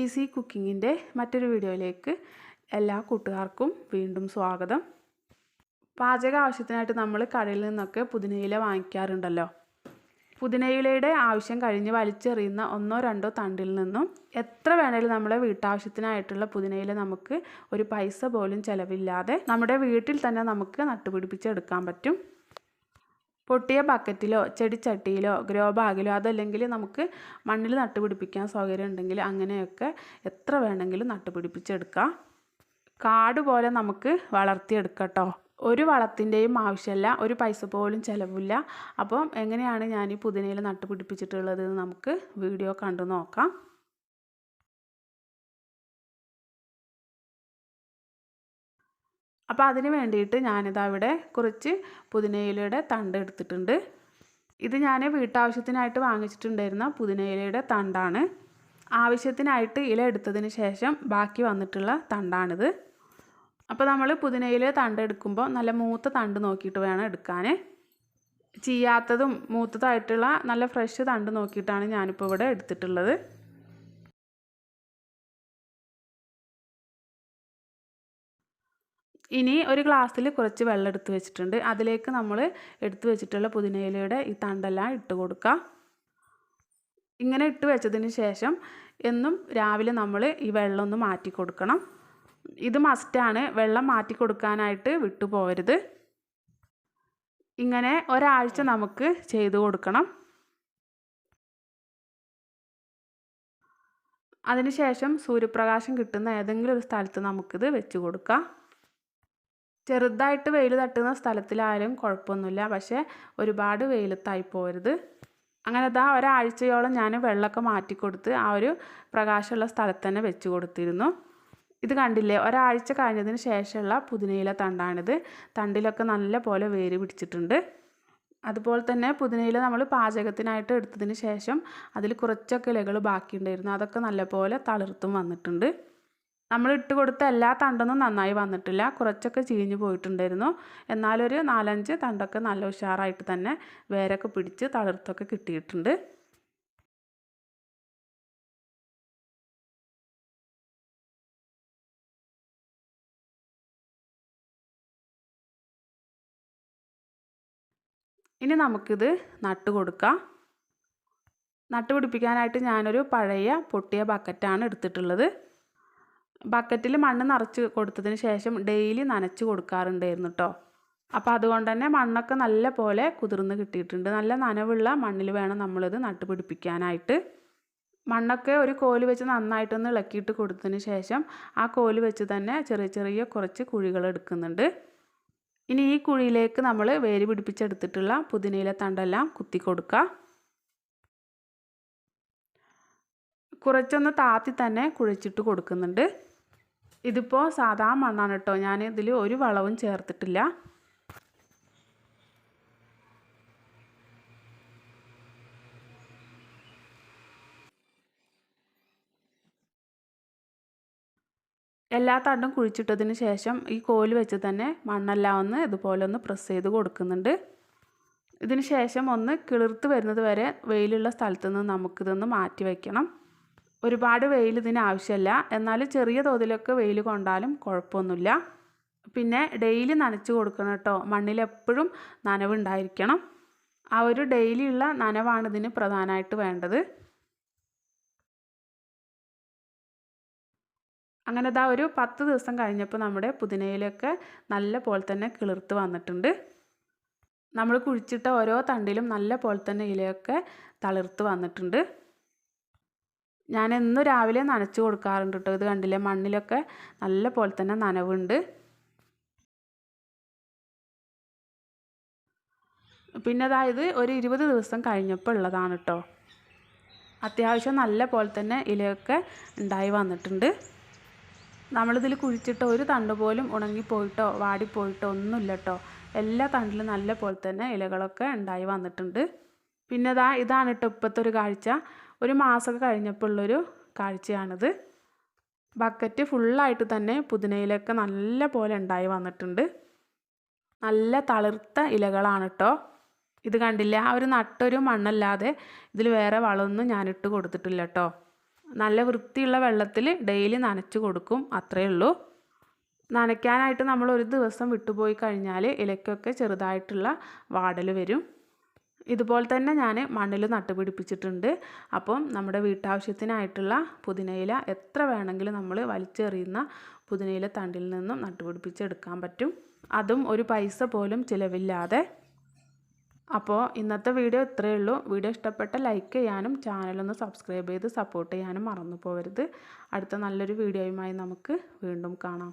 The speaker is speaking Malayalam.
ഈസി കുക്കിങ്ങിന്റെ മറ്റൊരു വീഡിയോയിലേക്ക് എല്ലാ കൂട്ടുകാർക്കും വീണ്ടും സ്വാഗതം. പാചക ആവശ്യത്തിനായിട്ട് നമ്മൾ കടയിൽ നിന്നൊക്കെ പുതിനയില വാങ്ങിക്കാറുണ്ടല്ലോ. പുതിനയിലയുടെ ആവശ്യം കഴിഞ്ഞ് വലിച്ചെറിയുന്ന ഒന്നോ രണ്ടോ തണ്ടിൽ നിന്നും എത്ര വേണേലും നമ്മുടെ വീട്ടാവശ്യത്തിനായിട്ടുള്ള പുതിനയില നമുക്ക് ഒരു പൈസ പോലും ചിലവില്ലാതെ നമ്മുടെ വീട്ടിൽ തന്നെ നമുക്ക് നട്ടുപിടിപ്പിച്ചെടുക്കാൻ പറ്റും. പൊട്ടിയ ബക്കറ്റിലോ ചെടിച്ചട്ടിയിലോ ഗ്രോ ബാഗിലോ അതല്ലെങ്കിൽ നമുക്ക് മണ്ണിൽ നട്ടുപിടിപ്പിക്കാൻ സൗകര്യം ഉണ്ടെങ്കിൽ അങ്ങനെയൊക്കെ എത്ര വേണമെങ്കിലും നട്ടുപിടിപ്പിച്ചെടുക്കാം. കാട് പോലെ നമുക്ക് വളർത്തിയെടുക്കട്ടോ ഒരു വളത്തിന്റെയും ആവശ്യമില്ല ഒരു പൈസ പോലും ചിലവില്ല. അപ്പം എങ്ങനെയാണ് ഞാൻ ഈ പുതിനയിൽ നട്ടുപിടിപ്പിച്ചിട്ടുള്ളത് നമുക്ക് വീഡിയോ കണ്ടു നോക്കാം. അപ്പോൾ അതിന് വേണ്ടിയിട്ട് ഞാനിതാ ഇവിടെ കുറച്ച് പുതിനയിലയുടെ തണ്ട് എടുത്തിട്ടുണ്ട്. ഇത് ഞാൻ വീട്ടാവശ്യത്തിനായിട്ട് വാങ്ങിച്ചിട്ടുണ്ടായിരുന്ന പുതിനയിലയുടെ തണ്ടാണ്. ആവശ്യത്തിനായിട്ട് ഇല എടുത്തതിന് ശേഷം ബാക്കി വന്നിട്ടുള്ള തണ്ടാണിത്. അപ്പോൾ നമ്മൾ പുതിനയില തണ്ട് എടുക്കുമ്പോൾ നല്ല മൂത്ത തണ്ട് നോക്കിയിട്ട് വേണം എടുക്കാൻ ചെയ്യാത്തതും മൂത്തതായിട്ടുള്ള നല്ല ഫ്രഷ് തണ്ട് നോക്കിയിട്ടാണ് ഞാനിപ്പോൾ ഇവിടെ എടുത്തിട്ടുള്ളത്. ഇനി ഒരു ഗ്ലാസ്സിൽ കുറച്ച് വെള്ളം എടുത്ത് വെച്ചിട്ടുണ്ട്. അതിലേക്ക് നമ്മൾ എടുത്തു വെച്ചിട്ടുള്ള പുതിനയിലയുടെ ഈ തണ്ടെല്ലാം ഇട്ട് കൊടുക്കുക. ഇങ്ങനെ ഇട്ട് വെച്ചതിന് ശേഷം എന്നും രാവിലെ നമ്മൾ ഈ വെള്ളം ഒന്ന് മാറ്റി കൊടുക്കണം. ഇത് മസ്റ്റാണ് വെള്ളം മാറ്റി കൊടുക്കാനായിട്ട് വിട്ടു പോകരുത് ഇങ്ങനെ ഒരാഴ്ച നമുക്ക് ചെയ്തു കൊടുക്കണം. അതിനുശേഷം സൂര്യപ്രകാശം കിട്ടുന്ന ഏതെങ്കിലും ഒരു സ്ഥലത്ത് നമുക്കിത് വെച്ച് കൊടുക്കാം. ചെറുതായിട്ട് വെയിൽ തട്ടുന്ന സ്ഥലത്തിലായാലും കുഴപ്പമൊന്നുമില്ല. പക്ഷേ ഒരുപാട് വെയിലത്തായി പോരുത്. അങ്ങനെ അതാ ഒരാഴ്ചയോളം ഞാൻ വെള്ളമൊക്കെ മാറ്റിക്കൊടുത്ത് ആ ഒരു പ്രകാശമുള്ള സ്ഥലത്ത് തന്നെ വെച്ച് കൊടുത്തിരുന്നു. ഇത് കണ്ടില്ലേ? ഒരാഴ്ച കഴിഞ്ഞതിന് ശേഷമുള്ള പുതിനയില തണ്ടാണിത്. തണ്ടിലൊക്കെ നല്ല പോലെ വേര് പിടിച്ചിട്ടുണ്ട്. അതുപോലെ തന്നെ പുതിനയില നമ്മൾ പാചകത്തിനായിട്ട് എടുത്തതിന് ശേഷം അതിൽ കുറച്ചൊക്കെ ഇലകൾ ബാക്കിയുണ്ടായിരുന്നു. അതൊക്കെ നല്ലപോലെ തളിർത്തും വന്നിട്ടുണ്ട്. നമ്മൾ ഇട്ട് കൊടുത്ത എല്ലാ തണ്ടൊന്നും നന്നായി വന്നിട്ടില്ല. കുറച്ചൊക്കെ ചീഞ്ഞു പോയിട്ടുണ്ടായിരുന്നു. എന്നാലൊരു നാലഞ്ച് തണ്ടൊക്കെ നല്ല ഉഷാറായിട്ട് തന്നെ വേരൊക്കെ പിടിച്ച് തളിർത്തൊക്കെ കിട്ടിയിട്ടുണ്ട്. ഇനി നമുക്കിത് നട്ട് കൊടുക്കാം. നട്ടുപിടിപ്പിക്കാനായിട്ട് ഞാനൊരു പഴയ പൊട്ടിയ ബക്കറ്റാണ് എടുത്തിട്ടുള്ളത്. ബക്കറ്റിൽ മണ്ണ് നിറച്ച് കൊടുത്തതിന് ശേഷം ഡെയിലി നനച്ച് കൊടുക്കാറുണ്ടായിരുന്നു കേട്ടോ അപ്പോൾ അതുകൊണ്ട് തന്നെ മണ്ണൊക്കെ നല്ല പോലെ കുതിർന്ന് കിട്ടിയിട്ടുണ്ട്. നല്ല നനവുള്ള മണ്ണിൽ വേണം നമ്മളിത് നട്ടുപിടിപ്പിക്കാനായിട്ട്. മണ്ണൊക്കെ ഒരു കോൽ വെച്ച് നന്നായിട്ടൊന്ന് ഇളക്കിയിട്ട് കൊടുത്തതിന് ശേഷം ആ കോൽ വെച്ച് തന്നെ ചെറിയ ചെറിയ കുറച്ച് കുഴികൾ എടുക്കുന്നുണ്ട്. ഇനി ഈ കുഴിയിലേക്ക് നമ്മൾ വേര് പിടിപ്പിച്ചെടുത്തിട്ടുള്ള പുതിനയിലെ തണ്ടെല്ലാം കുത്തി കൊടുക്കുക കുറച്ചൊന്ന് താത്തി തന്നെ കുഴച്ചിട്ട് കൊടുക്കുന്നുണ്ട്. ഇതിപ്പോൾ സാധാ മണ്ണാണ് കേട്ടോ ഞാൻ ഇതിൽ ഒരു വളവും ചേർത്തിട്ടില്ല. എല്ലാ തണ്ടും കുഴിച്ചിട്ടതിന് ശേഷം ഈ കോൽ വെച്ച് തന്നെ മണ്ണെല്ലാം ഒന്ന് ഇതുപോലെ ഒന്ന് പ്രസ് ചെയ്ത് കൊടുക്കുന്നുണ്ട്. ഇതിന് ശേഷം ഒന്ന് കിളിർത്ത് വരുന്നത് വരെ വെയിലുള്ള സ്ഥലത്ത് നിന്ന് നമുക്കിതൊന്ന് മാറ്റി വയ്ക്കണം ഒരുപാട് വെയിൽ ഇതിന് ആവശ്യമില്ല. എന്നാൽ ചെറിയ തോതിലൊക്കെ വെയിൽ കൊണ്ടാലും കുഴപ്പമൊന്നുമില്ല. പിന്നെ ഡെയിലി നനച്ച് കൊടുക്കണം കേട്ടോ. മണ്ണിലെപ്പോഴും നനവുണ്ടായിരിക്കണം. ആ ഒരു ഡെയിലിയുള്ള നനവാണ് ഇതിന് പ്രധാനമായിട്ട് വേണ്ടത്. അങ്ങനെ ഇതാ ഒരു പത്ത് ദിവസം കഴിഞ്ഞപ്പോൾ നമ്മുടെ പുതിനയിലൊക്കെ നല്ല പോലെ തന്നെ കിളിർത്ത് വന്നിട്ടുണ്ട്. നമ്മൾ കുഴിച്ചിട്ട ഓരോ തണ്ടിലും നല്ല പോലെ തന്നെ ഇലയൊക്കെ തളിർത്ത് വന്നിട്ടുണ്ട്. ഞാൻ എന്നും രാവിലെ നനച്ചു കൊടുക്കാറുണ്ട് കേട്ടോ ഇത് കണ്ടില്ലേ? മണ്ണിലൊക്കെ നല്ല പോലെ തന്നെ നനവുണ്ട്. പിന്നെ അതായത് ഒരു ഇരുപത് ദിവസം കഴിഞ്ഞപ്പോൾ ഉള്ളതാണ് കേട്ടോ അത്യാവശ്യം നല്ല പോലെ തന്നെ ഇലയൊക്കെ ഉണ്ടായി വന്നിട്ടുണ്ട്. നമ്മളിതിൽ കുഴിച്ചിട്ട് ഒരു തണ്ട് പോലും ഉണങ്ങിപ്പോയിട്ടോ വാടിപ്പോയിട്ടോ ഒന്നുമില്ല കേട്ടോ എല്ലാ തണ്ടിലും നല്ല പോലെ തന്നെ ഇലകളൊക്കെ ഉണ്ടായി വന്നിട്ടുണ്ട്. പിന്നെ ഇതാ ഇതാണ് കേട്ടോ ഇപ്പോഴത്തെ ഒരു കാഴ്ച. ഒരു മാസമൊക്കെ കഴിഞ്ഞപ്പോൾ ഉള്ളൊരു കാഴ്ചയാണിത്. ബക്കറ്റ് ഫുള്ളായിട്ട് തന്നെ പുതിനയിലൊക്കെ നല്ല പോലെ ഉണ്ടായി വന്നിട്ടുണ്ട്. നല്ല തളിർത്ത ഇലകളാണ് കേട്ടോ ഇത് കണ്ടില്ല? ആ ഒരു നട്ടൊരു മണ്ണല്ലാതെ ഇതിൽ വേറെ വളമൊന്നും ഞാനിട്ട് കൊടുത്തിട്ടില്ല കേട്ടോ നല്ല വൃത്തിയുള്ള വെള്ളത്തിൽ ഡെയിലി നനച്ച് കൊടുക്കും അത്രയേ ഉള്ളൂ. നനയ്ക്കാനായിട്ട് നമ്മൾ ഒരു ദിവസം വിട്ടുപോയി കഴിഞ്ഞാൽ ഇലയ്ക്കൊക്കെ ചെറുതായിട്ടുള്ള വാടൽ വരും. ഇതുപോലെ തന്നെ ഞാൻ മണ്ണിൽ നട്ടുപിടിപ്പിച്ചിട്ടുണ്ട് അപ്പം നമ്മുടെ വീട്ടാവശ്യത്തിനായിട്ടുള്ള പുതിനയില എത്ര വേണമെങ്കിലും നമ്മൾ വലിച്ചെറിയുന്ന പുതിനയില തണ്ടിൽ നിന്നും നട്ടുപിടിപ്പിച്ചെടുക്കാൻ പറ്റും. അതും ഒരു പൈസ പോലും ചിലവില്ലാതെ. അപ്പോൾ ഇന്നത്തെ വീഡിയോ ഇത്രയേ ഉള്ളൂ. വീഡിയോ ഇഷ്ടപ്പെട്ട ലൈക്ക് ചെയ്യാനും ചാനലൊന്ന് സബ്സ്ക്രൈബ് ചെയ്ത് സപ്പോർട്ട് ചെയ്യാനും മറന്നു പോകരുത്. അടുത്ത നല്ലൊരു വീഡിയോയുമായി നമുക്ക് വീണ്ടും കാണാം.